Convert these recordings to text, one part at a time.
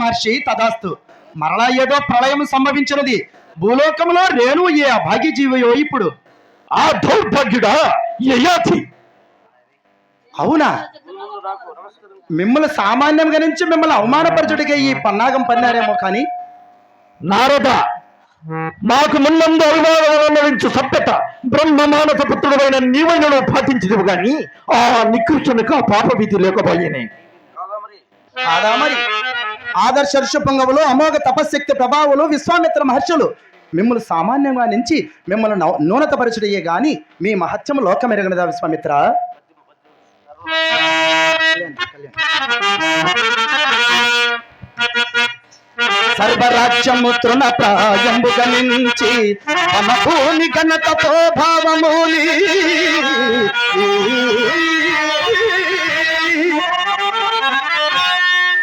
మహర్షి తదాస్తు. మరలా ఏదో ప్రళయం సంభవించినది. భూలోకంలో రేణు ఏ అభాగ్య జీవయో ఇప్పుడు? ఆ దౌర్భాగ్యుడా? యయాతి అవునా? మిమ్మల్ని సామాన్యంగా నుంచి మిమ్మల్ని అవమానపరచుడిగా ఈ పన్నాగం పన్నారేమో కానీ? నారద మాకు మున్నందు అభిమానమించు సభ్యత బ్రహ్మమానస పుత్రుడైన నీవైనను పాటించదు గాని ఆ నికృష్టునికి ఆ పాప భీతి లేకపోయేనే. కాదా మరి? ఆదర్శ ఋషభంగములు అమోఘ తపశక్తి ప్రభావులు విశ్వామిత్ర మహర్షులు మిమ్మల్ని సామాన్యంగా నుంచి మిమ్మల్ని నూనత న్యూనతపరచుడయ్యే గాని మీ మహత్యం లోకమెరగనదా విశ్వామిత్ర? సర్వరాజ్యము తృణ ప్రాయంబు గణించి తమ భూమి ఘనతతో భావమూలి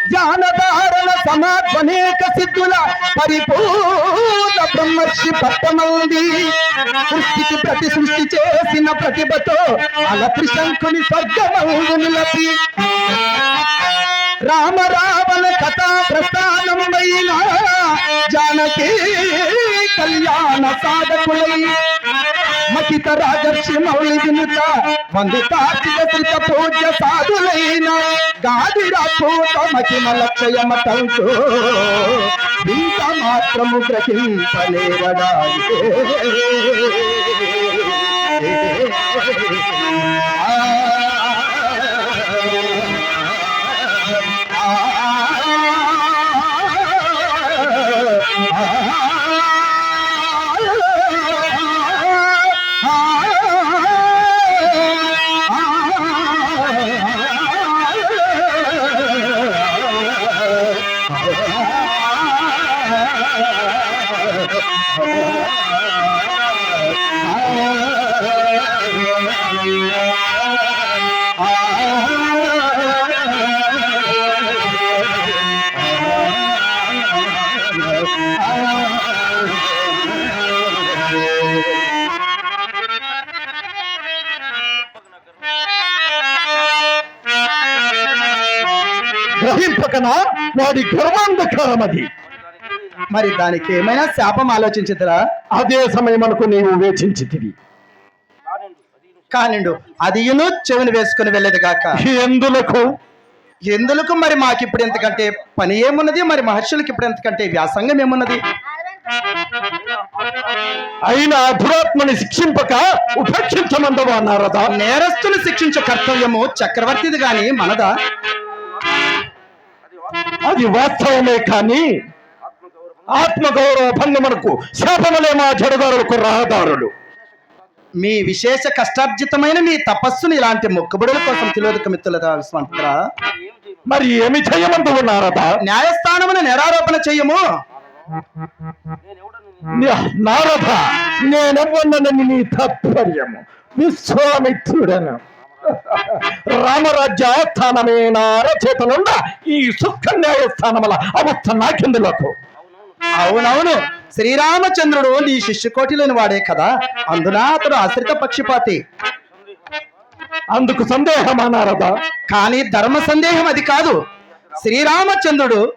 జ్ఞానధారణ సమాత్మనేక సిద్ధుల పరిపూర్ణ బ్రహ్మర్షి పట్టమంది సృష్టికి ప్రతి సృష్టి చేసిన ప్రతిభతో అలత్రి శంకుని స్వర్గమందు నిలపి రామ రావణ కథా ప్రస్థానమైన జానకి కళ్యాణ సాధకులై మకిత రాజర్షి మౌళి వినుత వందితార్థిక శ్రిత పూజ్య సాధులైన గాదిరా పూత మకిమ లక్షయమతంతో ఇంత మాత్రము గ్రహింపకనా వాడి గర్వాంధకారం అది. మరి దానికి ఏమైనా శాపం ఆలోచించదురా అదే సమయమనుకు నీవు వేచించితివి. కానిండు అది చెవిని వేసుకుని వెళ్ళేది కాక. ఎందులకు? ఎందులకు మరి మాకు ఇప్పుడు ఎంతకంటే పని ఏమున్నది? మరి మహర్షులకి ఇప్పుడు ఎంతకంటే వ్యాసంగం ఏమున్నది? అయినా దురాత్మని శిక్షింపక ఉపేక్షించమందవా నారద? నేరస్తులు శిక్షించే కర్తవ్యము చక్రవర్తిది గాని మనదా? అది వాస్తవమే కానీ ఆత్మగౌరవ భంగమునకు శాపములే మా జడదారులకు రహదారులు. మీ విశేష కష్టార్జితమైన మీ తపస్సును ఇలాంటి మొక్కుబడుల కోసం తెలియదు మిత్రులదా విశ్వామిత్ర? మరి ఏమి చేయమందువు నారద న్యాయస్థానమున నేరారోపణ చెయ్యము న్య- నారద నేనెవ్వనని నీ తాత్పర్యము. విశ్వామిత్రుడను రామరాజ్య ఆస్థానమే నారచేతనుండ ఈ సుఖ న్యాయస్థానముల అవస్థ నాకెందులకు? అవునవును. శ్రీరామచంద్రుడు నీ శిష్యకోటిలోని వాడే కదా. అందున అతడు ఆశ్రిత పక్షిపాతి. అందుకు సందేహమా నారద కానీ ధర్మ సందేహం అది కాదు. శ్రీరామచంద్రుడు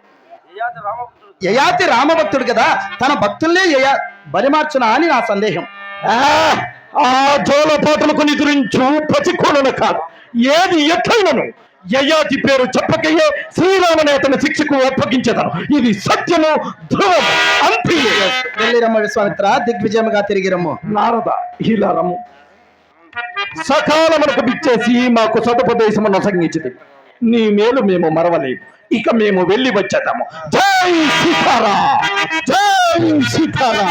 యయాతి రామభక్తుడు. కదా తన భక్తుల్నే యయా బలిమార్చునా అని నా సందేహం. ఆ, ఆ జోలపాటలకు నిద్రించు ప్రతికూలన కాదు. ఏది ఎట్లయినను? యయాతి పేరు చెప్పకయే శ్రీరామనేతని శిక్షకు అప్పగించేదను. ఇది సత్యము ధ్రువము అంతే వెళ్ళి రమ్మ విశ్వామిత్ర దిగ్విజయముగా తిరిగి రమ్ము. నారద ఇలా రమ్ము. సకాలములకు పిచ్చేసి మాకు సదుపదేశము నొసంగించింది నీ మేలు మేము మరవలేము. ఇక మేము వెళ్ళి వచ్చేదాము జై సీతారా! జై సీతారా!